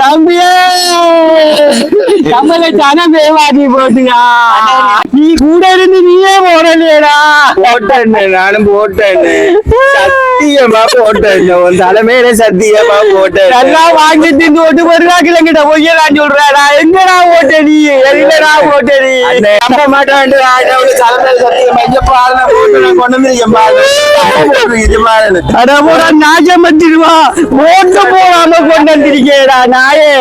தம்பியே நம்மள ஜனம் ஏமாத்தி போட்டுயா நீ கூட இருந்து நீயே போடலையடா. போட்டேன் நானும் போட்டேன். சத்தியமா போட்டேன். உன் தலைமையில சத்தியமா போட்டேன். நல்லா வாங்கி தின்னு ஒட்டு வருவா கிளங்கிட்ட பொய்ய நான் சொல்றேடா. எங்கடா ஓட்ட நீ? எங்கடா ஓட்ட நீ? நம்ப மாட்டேன் தலைமையில சத்தியமா. இங்க பாரு நான் போட்டு நான் கொண்டு வந்து இங்க பாரு இங்க பாருன்னு அட போடா நாஜம் ஓட்டு போடாம கொண்டு வந்திருக்கேடா நாயே.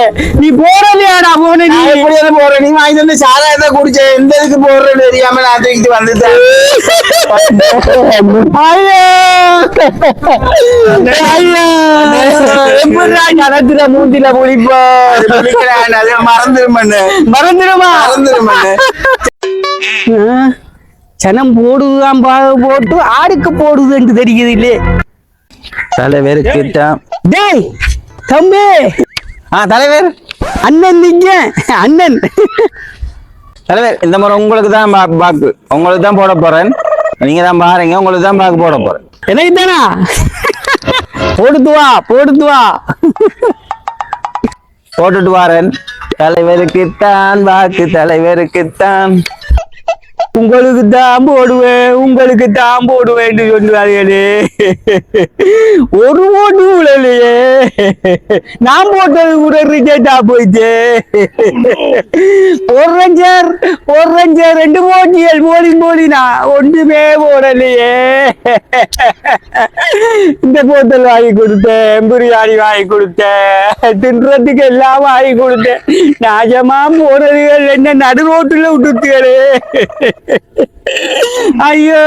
நீ போடலையாடா போன நீ. எப்படியாவது போறேன் நீ வாங்கி வந்து சாராயத்தை எந்த இதுக்கு போடுறேன்னு தெரியாம நான் தூக்கிட்டு வந்துட்டேன். ஐயோ. நடத்துற மறந்துடுமா மறந்துருமண்ணு சனம் போடுதுதான் பா- போட்டு ஆடுக்கு போடுதுன்னு தெரியுது இல்லே தலைவர் கிட்ட டேய் தம்பி. ஆ தலைவர். அண்ணன் நீங்க? அண்ணன். தலைவர் இந்த முறை உங்களுக்கு தான் பாக்கு உங்களுக்கு தான் போட போறேன். நீங்க தான் பாருங்க உங்களுக்கு தான் பாக்கு போட போறேன். எனக்கு தானா போடுத்து வா போடுத்து வா போட்டுட்டு வாரேன். தலைவருக்குத்தான் வாக்கு தலைவருக்குத்தான். உங்களுக்கு தான் போடுவேன் உங்களுக்கு தான் போடுவேன் சொல்லுவார்களே. ஒரு ஓட்டு விழலையே நான் போட்டது கூட ரிஜெக்டா போயிட்டு ஒரு ரஞ்சர் ஒரு ரஞ்சர் ரெண்டு போட்டியல் போடி போலினா ஒன்றுமே போடலையே. இந்த போத்தல் வாங்கி கொடுத்தேன் பிரியாணி வாங்கி கொடுத்தேன் தின்றதுக்கு எல்லாம் வாங்கி கொடுத்தேன். நாஜமா போடுறதுகள் என்ன நடு ரோட்டுல விட்டுட்டுகளே ஐயோ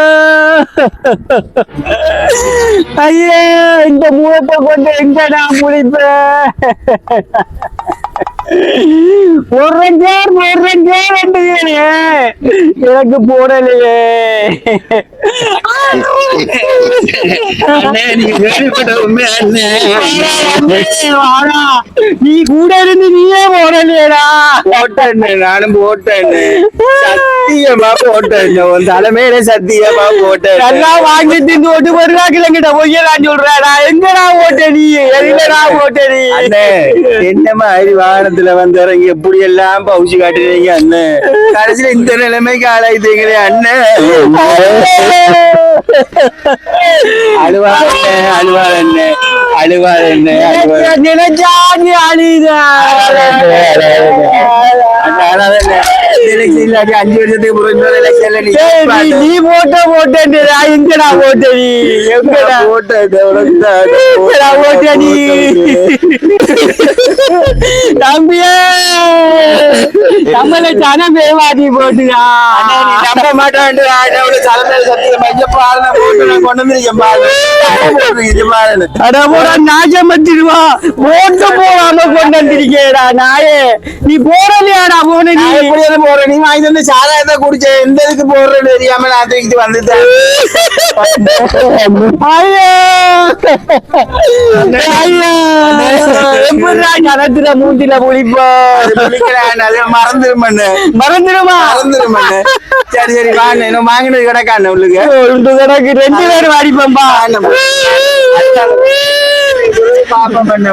ஐயோ இந்த முகத்தை கொண்டு எங்க நான் முடிப்பேன் ஒரு ரஞ்சர் ஒரு ரஞ்சர் ரெண்டுகளே எனக்கு போடலையே. நீ கூட இருந்து நீயே போடலையடா. போட்டேன் நானும் போட்டேன் சத்தியமா போட்டேன் உன் தலைமையில சத்தியமா போட்டேன் நல்லா வாங்கி தின்னு ஒட்டு வருவா கிளங்கிட்ட பொய்ய நான் சொல்றேடா. எங்கடா ஓட்ட நீ? எங்கடா ஓட்ட நீ? என்ன மாதிரி வாகனத்துல வந்து இறங்கி எப்படி எல்லாம் பவுச்சு காட்டுறீங்க அண்ணே. கடைசியில இந்த நிலைமைக்கு ஆளாயிட்டீங்களே அண்ணே. அழுவார் அண்ணே அழுவார் அண்ணே அழுவார் அண்ணே அழுவார் நினைச்சா நீ அழிதா இல்லாட்டி அஞ்சு வருஷத்துக்கு அப்புறம் இன்னொரு எலெக்ஷன்ல நீ நீ போட்ட போட்டேன்டா எங்கடா ஓட்ட நீ எங்கடா எங்கடா ஓட்ட நீ தம்பியே நம்மள ஜனம் ஏமாத்தி போட்டுயா நம்ப மாட்டேன் தலைமையில சத்தியமா இங்க பாரு நான் போட்டு நான் கொண்டு அட நாஜம் கொண்டு வந்திருக்கேடா நாயே நீ போடலையாடா போன நீ போறேன். நீ வாங்கி வந்து சாராயத்தை குடிச்சேன் எந்த இதுக்கு போடுறேன்னு தெரியாம நான் தூக்கிட்டு வந்துட்டேன். அது பிடிக்கிறேன், அது மறந்துருமண்ணு. மறந்துடுமா? மறந்துருமண்ணு. சரி சரி வாங்க இன்னும் வாங்கினது கிடக்காண்ண உள்ளுக்கு ரெண்டு கணக்கு ரெண்டு பேரும் அடிப்பம்பா பாப்பா பண்ண